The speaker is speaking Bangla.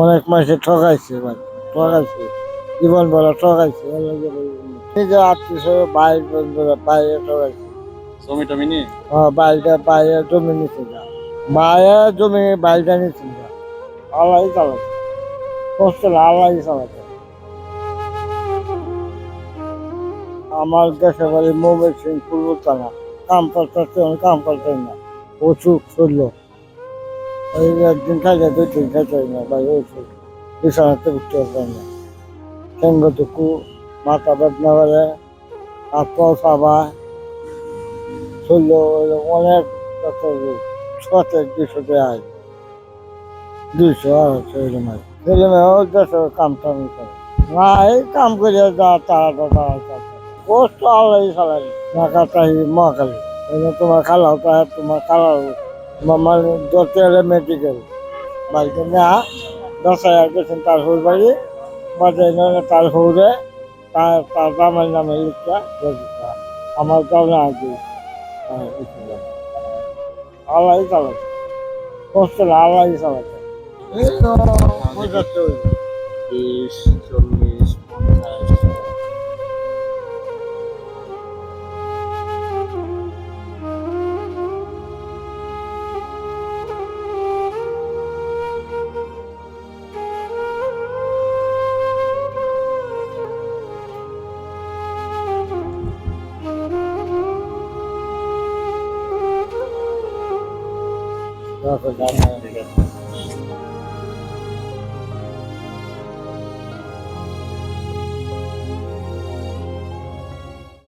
অনেক মাসে ঠকাইছে ভাই ঠকাইছে। জীবন বলা ঠকাইছে নিজের আত্মীয় বাইর বন্ধুরা বাইরে ঠকাইছে। জমি টমি নিয়ে? হ্যাঁ বাইরে বাইরে জমি নিচ্ছে না বাইরে জমি বাইরে নিচ্ছে না আল্লাহ চালাচ্ছে। কষ্ট না আল্লাহ চালাচ্ছে। আমার দেশে বাড়ি মোবাইল সিং পূর্ব কাম করতে কাম করতে না। অসুখ শরীর এই একদিন খাইলে দুই দিন খাইতে হয় না ভাই অসুখ বিছানাতে উঠতে পারে না। ঠেঙ্গটুকু মাথা বেদনা হাত পা চাবায় শরীর অনেক ছতে দুশো টাকা দুইশো আড়াইশো এরকম হয় ছেলে মেয়েও দেশে কাম টাম করে। না, এই কাম করে যা তারা কষ্ট আল্লাহ চালাই নাকা তাহি মহাকালী। তোমার খালাও তাহে তোমার খালাও তোমার মানে দশটা মেডিকেল বাড়িতে না দশ হাজার গেছেন তার হুর বাড়ি। নয় তার হুরে তার তার দামের নামে লিখটা রেজিস্টার আমার দাম না আগে। আল্লাহ চালাচ্ছে কষ্ট না আল্লাহ চালাচ্ছে এই তো। পঁচাত্তর। বিশ চল্লিশ। দশ হাজার ঠিক আছে